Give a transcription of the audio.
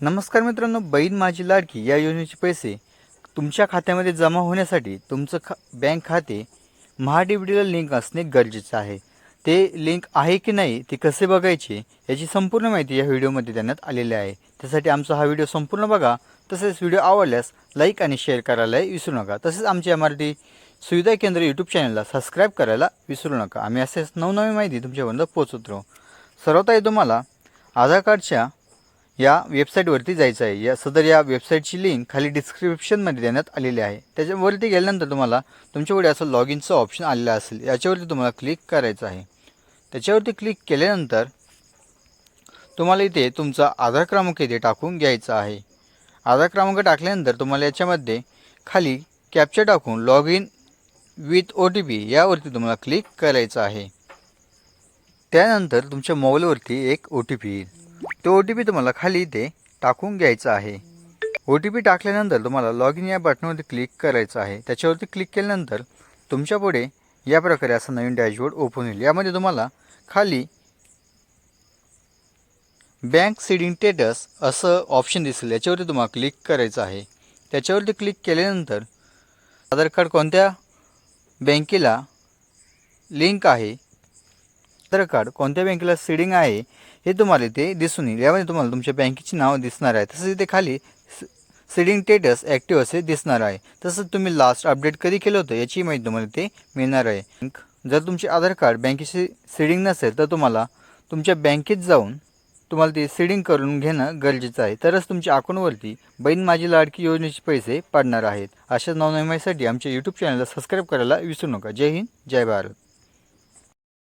नमस्कार मित्रांनो बहीण माझी लाडकी या योजनेचे पैसे तुमच्या खात्यामध्ये जमा होण्यासाठी तुमचं खा बँक खाते महाडीबीडीला लिंक असणे गरजेचं आहे. ते लिंक आहे की नाही ते कसे बघायचे याची संपूर्ण माहिती या व्हिडिओमध्ये देण्यात आलेली आहे. त्यासाठी आमचा हा व्हिडिओ संपूर्ण बघा. तसेच व्हिडिओ आवडल्यास लाईक आणि शेअर करायला विसरू नका. तसेच आमच्या एम आर टी सुविधा केंद्र यूट्यूब चॅनलला सबस्क्राईब करायला विसरू नका. आम्ही असेच नवनवीन माहिती तुमच्यापर्यंत पोहोचवत राहू. सर्वात आहे तुम्हाला आधार कार्डच्या या वेबसाईटवरती जायचं आहे. या सदर या वेबसाईटची लिंक खाली डिस्क्रिप्शनमध्ये देण्यात आलेली आहे. त्याच्यावरती गेल्यानंतर तुम्हाला तुमच्याकडे असं लॉग इनचं ऑप्शन आलेलं असेल. याच्यावरती तुम्हाला क्लिक करायचं आहे. त्याच्यावरती क्लिक केल्यानंतर तुम्हाला इथे तुमचा आधार क्रमांक इथे टाकून घ्यायचा आहे. आधार क्रमांक टाकल्यानंतर तुम्हाला याच्यामध्ये खाली कॅप्चर टाकून log in with O T P यावरती तुम्हाला क्लिक करायचं आहे. त्यानंतर तुमच्या मोबाईलवरती एक ओ टी पी येईल. तो ओ टी पी तुम्हाला खाली इथे टाकून घ्यायचा आहे. ओ टी पी टाकल्यानंतर तुम्हाला लॉग इन या बटनवरती क्लिक करायचं आहे. त्याच्यावरती क्लिक केल्यानंतर तुमच्यापुढे या प्रकारे असं नवीन डॅशबोर्ड ओपन होईल. यामध्ये तुम्हाला खाली बँक सीडिंग स्टेटस असं ऑप्शन दिसेल. याच्यावरती तुम्हाला क्लिक करायचं आहे. त्याच्यावरती क्लिक केल्यानंतर आधार कार्ड कोणत्या बँकेला लिंक आहे? पत्र कार्ड कोणत्या बँकेला सीडिंग आहे हे तुम्हाला इथे दिसून येईल. यामध्ये तुम्हाला तुमच्या बँकेची नाव दिसणार आहे. तसंच इथे खाली सीडिंग स्टेटस ॲक्टिव्ह असे दिसणार आहे. तसंच तुम्ही लास्ट अपडेट कधी केलं होतं याची माहिती तुम्हाला इथे मिळणार आहे. जर तुमचे आधार कार्ड बँकेची सीडिंग नसेल तर तुम्हाला तुमच्या बँकेत जाऊन तुम्हाला ते सीडिंग करून घेणं गरजेचं आहे. तरच तुमच्या अकाउंटवरती बहीण माझी लाडकी योजनेचे पैसे पडणार आहेत. अशाच नवनवीसाठी आमच्या यूट्यूब चॅनलला सबस्क्राईब करायला विसरू नका. जय हिंद जय भारत.